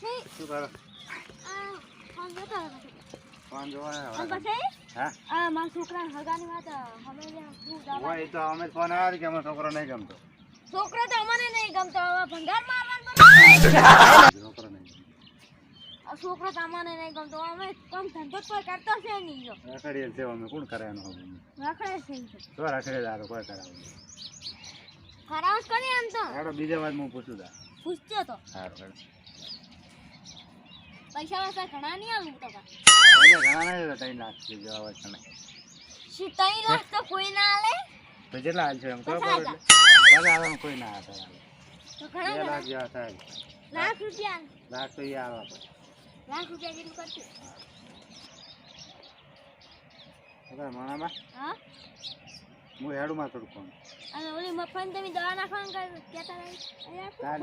શું કરો ફોન હગાની વાત તો અમે ફોન આવ્યો છોકરો નહીં ગમતો છોકરો તો. અમને નહીં ગમતો હવે ભંગાર મારવાનું છોકરો નહીં છોકરો નહીં ગમતો અમે કામ ધંધો કોઈ કરતો છે નહીં જો રખડીએ છે અમે કોણ કરે એનો છે કોઈ કરાવે ખરાબ જ કરી તો હેડો બીજા વાત હું પૂછું તા પૂછતો તો હેડો પૈસા વાસા ઘણા નહીં આલું તો કા. ઘણા નહીં ત્રણ લાખ છે જવા ઘણા. શું ત્રણ લાખ તો કોઈ ના આલે? તો જેટલા હાલ છે એમ તો આવે કોઈ ના આવે તો ઘણા લાખ જેવા થાય. લાખ રૂપિયા લાખ તો એ આવે લાખ રૂપિયા જેટલું કરશું. માણામાં? હા? હું હેડુમાં થોડું ફોન. અને ઓલી મફન તમે દવા નાખવાનું કહેતા રહી અરે આ શું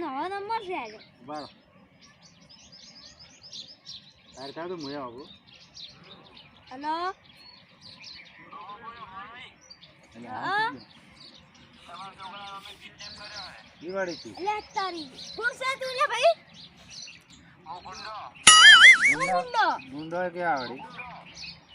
ના, નવો નંબર છે આજે? બારો તારે કાં તો હું આવું હલો? દિવાળી એટલે તારી કોણ છે તું લે ભાઈ. ગુંડો ગુંડો. કેવા વળી?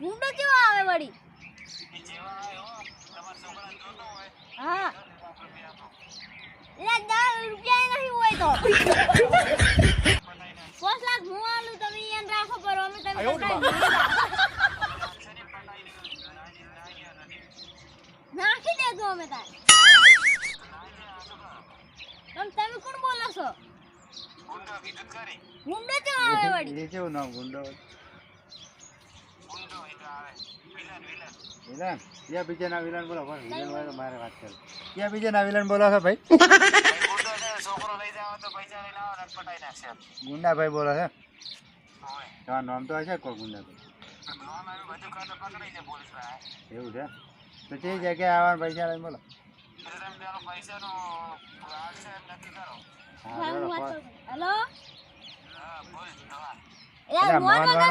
ગુંડો કેવો આવે વળી? હા. દસ રૂપિયા નહીં હોય તો પાંચ લાખ હું આલું તમે અહીંયા રાખો પર અમે તમે કટાઈ નાખી દેજો અમે તાર તમ તમે કોણ બોલો છો ગુંડો કેવો આવે વળી એ કેવું નામ ગુંડો વિલન ક્યાં બીજાના વિલન બોલો પણ વિલન તો મારે વાત કર ક્યાં બીજાના વિલન બોલો છો ભાઈ ગુંડા ભાઈ બોલો છે તમારું નામ તો હશે કોઈ ગુંડા એવું છે? તો તે જગ્યાએ આવવાનું પૈસા લઈને બોલો. હેલો? એટલે મોન વગર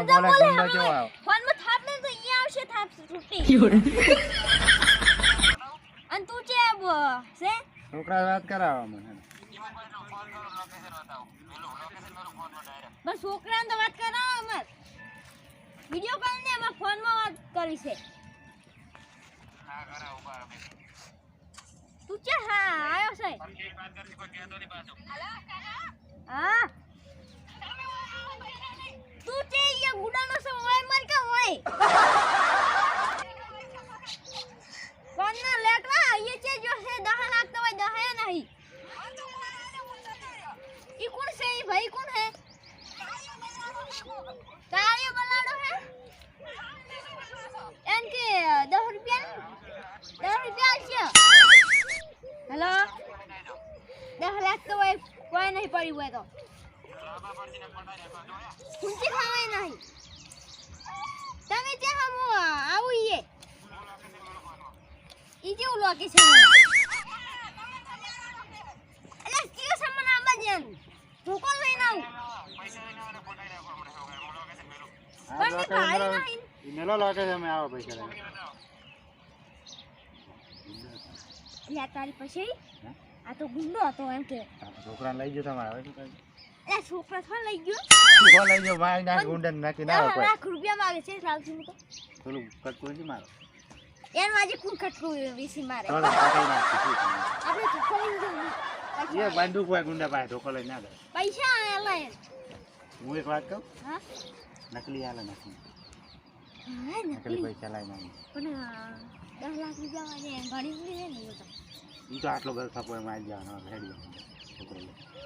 બોલે, થાપ ને તો અહીંયા આવશે થાપ તૂટી અને તું છે છે છોકરા વાત કરાવવા મને. બસ છોકરાને તો વાત કરો અમાર. વિડિયો કોલ ને ફોનમાં વાત કરી છે. તું છે હા, આયો છે. હા. તું છે અહીંયા ગુડાનો સો હોય મર કે હોય કોણના લેટવા અહીંયા છે જો છે દહ લાખ તો હોય, દહે નહીં. ઈ કોણ છે? ઈ ભાઈ કોણ કાળિયો બલાડો હે? એમ કે, દસ રૂપિયા 10 રૂપિયા છે. હેલો? 10 લાખ તો કોઈ કોઈ નહીં પડી હોય તો. ઊંચી ખાવાય નહીં. તમે જે હમ, આવું ઈએ ઈ જેવું લોકેશન એટલે કયો સામાન આવા જેન ભૂકો લઈને આવું હા, પણ લોકેશન ભાઈ મેલો- નહીં. મેલો અમે આવો પૈસા લઈને. એટલે તારી પછી? આ તો ગુંડો હતો એમ કે. છોકરા લઈ જાઓ તમારે હવે શું? એટલે છોકરા થોડા લઈ ગયો. ઊભો લઈ જાઓ મારી નાખ ગુંડાને નાખી ના કોઈ. લાખ રૂપિયા માગે છે લાવશું હું તો. થોડું કટકું નથી મારો. એમ આજે કોણ ખટકું વીસી મારે. આપણે ધોકો લઈને જવું. એ પૈસા કોઈ હોય ગુંડા પાસે ધોકો લઈ ના દે પૈસા આલે. હું એક વાત કહું? હા? નકલી આલે નથી પૈસા આવી પણ દસ લાખ રૂપિયા ઘણી એ તો આટલો બધો થપો એમ આવી જવાનો હેડી છોકરો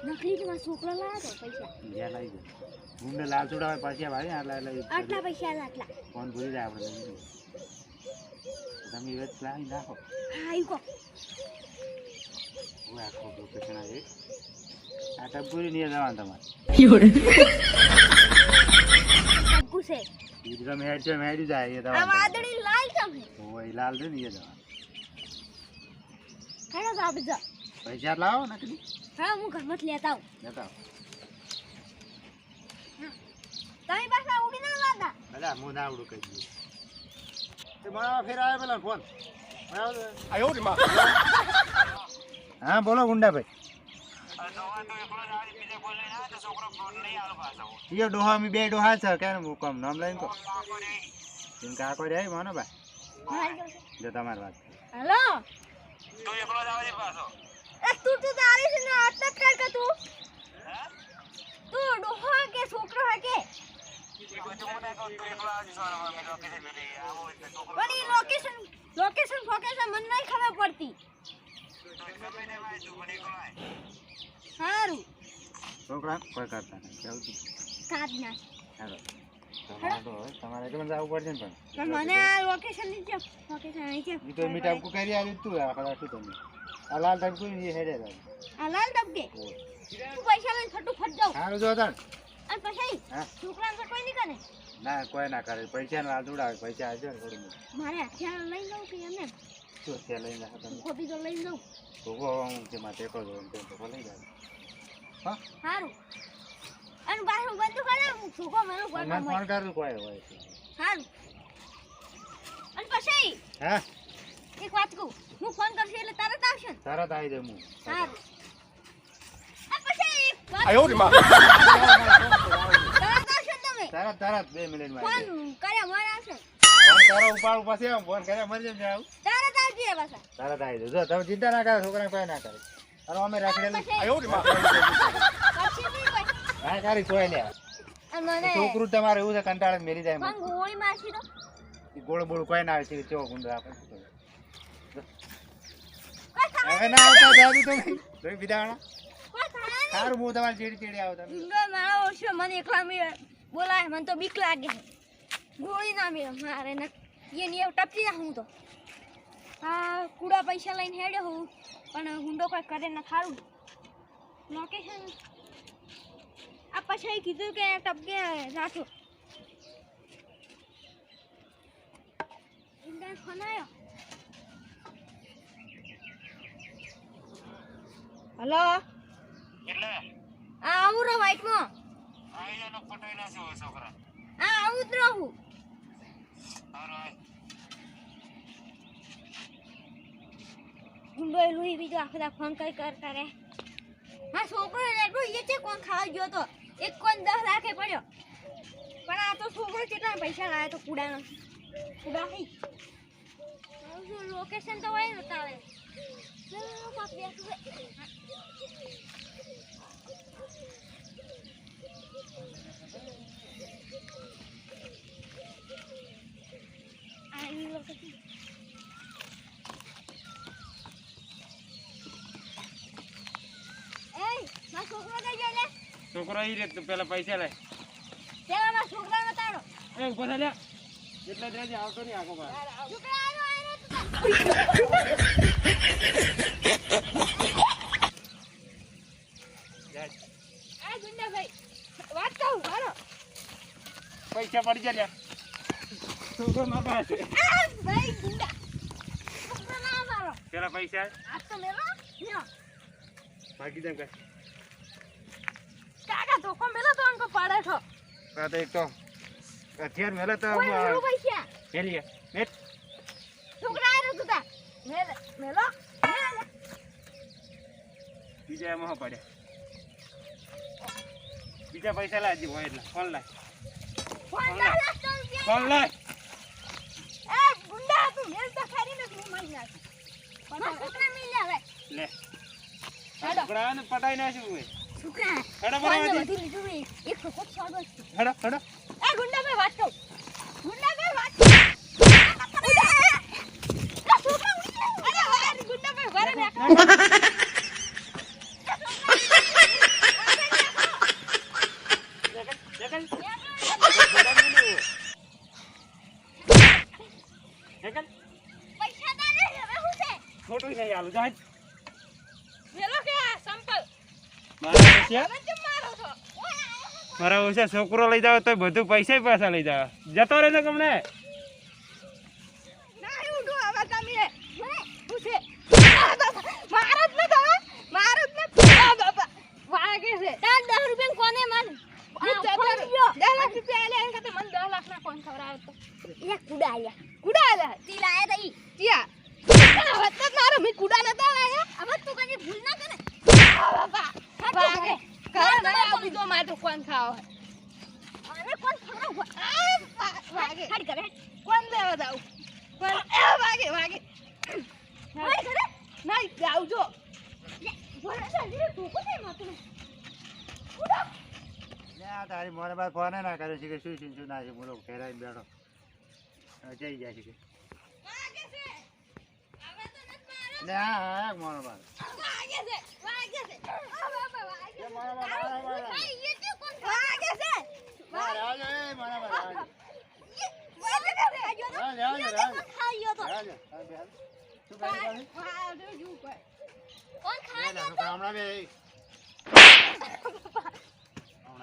નકલી તો છોકરો લાવ્યો તો પૈસા. જ્યાં લઈ જાય ગુંડે લાલ ચૂડા પાછી ભાઈ આટલા એટલે આટલા પૈસા આટલા ફોન ભૂલી જાય આપણે તમે એ લાવી નાખો હા આવી કહો. હું આખો લોકેશન આવી આ ટપુરી નહીં જવાનું તમારે. ટપકું છે. ઈ મેડ છે મેડ જાય એ આ જવાનું વાદળી લાલ છે ઓય લાલ છે ને એ દવા હેડો સાબ જા પૈસા લાવો નકલી? હા હું ઘરમાં જ લેતા આવું. લેતા આવો. તમે પાછા ઉડી ના લાદા અલા હું ના ઉડું કઈ દઉં. તે મારા ફેર આવે પેલા ફોન. હા બોલો ગુંડા ભાઈ ઈયો ડોહા, અમે બે ડોહા છે કે હું કમ નામ લઈને તો તીન કાકો રે માનો બા જો તમારી વાત. હેલો. એ, તું તું તારી છે ને અટક કર કે તું. તું ડોહો કે છોકરો હે કે? પણ લોકેશન લોકેશન ફોકેશન મને નહીં ખબર પડતી. સારું. છોકરા કોઈ કરતા નહીં. કેવું નાખ હાલો. તમારે એકલા જવું પડશે ને પણ? મને આ લોકેશનની છે લોકેશન અહીં છે તો કો કરી તું આ ખરા તમે? આ લાલ તક કોઈ હેડે રાખ આ લાલ ડબકે તું પૈસા લઈને ફટુફટ સારું જો તાણ. અને પછી છોકરાને તો કોઈ નહીં કરે. ના કોઈ ના કરે. પૈસા ના જોડાવે પૈસા આવજો ને થોડું મારે હથિયાર લઈ લઉં કે એમને? શું રાખો તમે? ખોટી તો લઈ લઉં. ભોગવો હું ટેકો દો એમ તો લઈ જાય સારું અને પાછું બધું કરે ફોન કર ફોન કર અને પછી હા? એક વાત કહું હું ફોન કરશે એટલે તરત આવશે તરત આવી જાય હું સારું તમે? તરત તરત 2 મિનિટમાં ફોન કર્યા આવશે. ફોન પછી ફોન કર્યા મરી જાય તરત આવજે પાછા. તરત તમે ચિંતા ના કરો છોકરા કોઈ ના કરે. અને અમે રાખડેલું એવું હા તારી કોઈ લે. છોકરું તમારે એવું છે કંટાળે મેરી જાય ગોળ બોળ કોઈ ના આવે છે ચો ગુંડો આપણે હવે ના આવતા જાજુ કુડા પૈસા લઈને હેડ્યો હું. પણ હુંડો કોઈ કરે ને ખારું લોકેશન આ પછી કીધું કે ટપકે રાખો ઈંડા ફોન આવ્યો હલો આ આવું રહો વાઇટમાં હા આવું જ રહું. ગુંડો એ લોહી બીજો આખો દા ફોન કરી કરતા કરે હા છોકરો એટલો એ છે કોણ ખાવા ગયો તો? એક કોણ દસ લાખે પડ્યો. પણ આ તો છોકરો કેટલા પૈસા લાવ્યો તો કુડાનો? કુડા થઈ લોકેશન તો હોય ને તારે? ચાલો, બાપ બેઠું છે. આ એની location. એય, મારો છોકરો કઈ ગયો લે? છોકરો ઈ રે તું પેલા પૈસા લે પેલા મારા છોકરાનો તારો. એ ઊભો થા લે. એટલે જ રહેજે આવતો નહીં આખો ભાઈ છોકરા આનો આનો તું તાર. આ ગુંડાભાઈ, વાત કહું, હાલો. પૈસા પડી જાય છોકરો ના પાસે. ભાઈ ગુંડા. પેલા પૈસા. આ તો. ભાગી જાય ધોકો મેલો તો અંકો પાડે છો. આ તો એક તો હથિયાર મેલે તો. પેલી બેટ છોકરા આયરો તું. મેલે, મેલો. બીજા એમાં પડ્યા બીજા પૈસા લાજી હોય એટલે ફોન લાય ફોન લાય. ફોન લાય એ ગુંડા તું મેલ તો ખરી નથી હું મારી નાખ. પણ છોકરા મિલ્યા હવે લે. છોકરાને પટાઈ નાખ્યું હોય છોકરા. હેડો બરાબર બધું લીધું. એક છોડો. હેડો હેડો એ વાત કહું. પૈસા તારે હવે છે? ખોટું નહીં આલું જાય વેલો કે આ સંપલ. મારા ઓછા હવે કેમ મારો છો? ઓય, આયો છો. મારા ઓછા છોકરો લઈ જાવ તો બધું પૈસા પાછા લઈ જાવ જતો રહે તમને તો કુડા આલ્યા કુડા આલ્યા તી? લાયા તા ઈ. તીયા. હવે તો મારો મી કુડા નતા લાયા હવે તું કદી ભૂલ ના કરે આ બાપા વાગે. ઘરે નહીં આ માટું કોણ ખાવ હવે કોણ ખવડાવ? વાગે હાડ કરે. કોણ લેવા જાવ કોણ એ વાગે વાગે હાડ કરે. નહીં જાવજો લે, ભલે ચાલી, ઢોકો છે માથું. ઉડો. લે આ તારી મોને બાદ ફોન ના કર્યો છે કે શું શું ના છે બોલો ઘેરાઈને બેઠો હવે જઈ જાય છે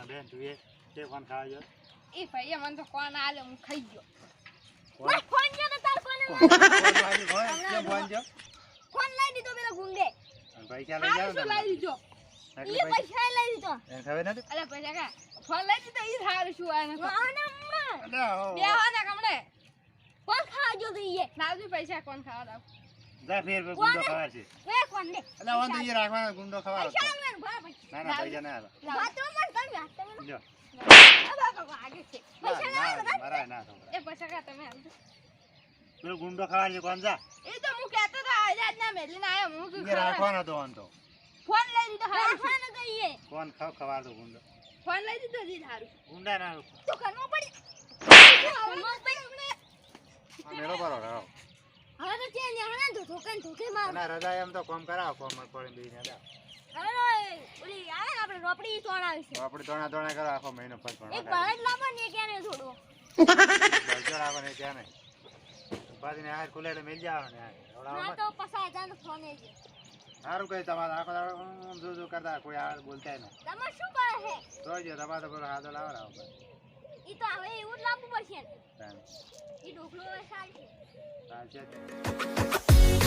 બેન તું એ કોણ ખાવા ગયો? એ ભાઈ મને તો કોણ આલે હું ખાઈ ગયો. ફોન તો તાર કોને ફોન દીધો પેલો ગુંડે અને પૈસા લઈ જાવ હારું લઈ નકલી એ પૈસા લઈ દીધો એને ખબર નથી અરે પૈસા કા ફોન લઈ દીધો ઈ સારું શું આને માં. અલે હો બે હોના કમણે કોણ ખાવા જો દઈએ ઈએ? લાવજો પૈસા કોણ ખાવા દાવ જા ફેર પે ગુંડો ખાવા છે એ કોણ દે એટલે ઓન દઈએ ઈ રાખવાનો ગુંડો ખાવા પૈસા આલવાના, ભરા પૈસા. ના ના પૈસા ના આલા બાથરૂમમાં તમે હાથ તમે જો આ બાપા આગે છે પૈસા ના આવે ના ના એ પૈસા કા તમે આલજો પેલો ગુંડો ખવાર છે કોણ જા એ તો હું કહેતો તો આજાદ ના મેલીને આયો હું શું ઈ રાખવાનો તો ઓન તો ફોન લઈ દીધો? રાખવાના તો ઈએ. કોણ ખાવ ખવાર દો ગુંડો ફોન લઈ દીધો દી ધારું ગુંડા ના તો ઘરમાં પડી. મેળો કરો રહો હવે તો ત્યાં ન્યાહાના તો ઠોકન ઠોકે માર. ના રજા એમ તો કોમ કરાવ કોમ પડી હવે ઓલી આવે ને આપણે રોપડી ઈ રોપડી આવી છે. તો આપણે દોણા દોણા કરો આખો મહિનો ફસ એક પણ લાવો ને ક્યાં ને થોડો. બળજો લાવો ને ક્યાં નહીં પાછી ને આ ખુલે મેલ જાવ ને ના આ તો પસા જાન ફોન છે. સારું કઈ તમારે આખો દાડો આમ જો જો કરતા કોઈ આવે બોલતા ન તમે શું કરે છે? જોઈજો તમારે પેલો હાથો લાવ રાવ ઈ તો હવે એવું જ લાવવું પડશે ઈ ઢોકળો સારી છે. સાલ જ.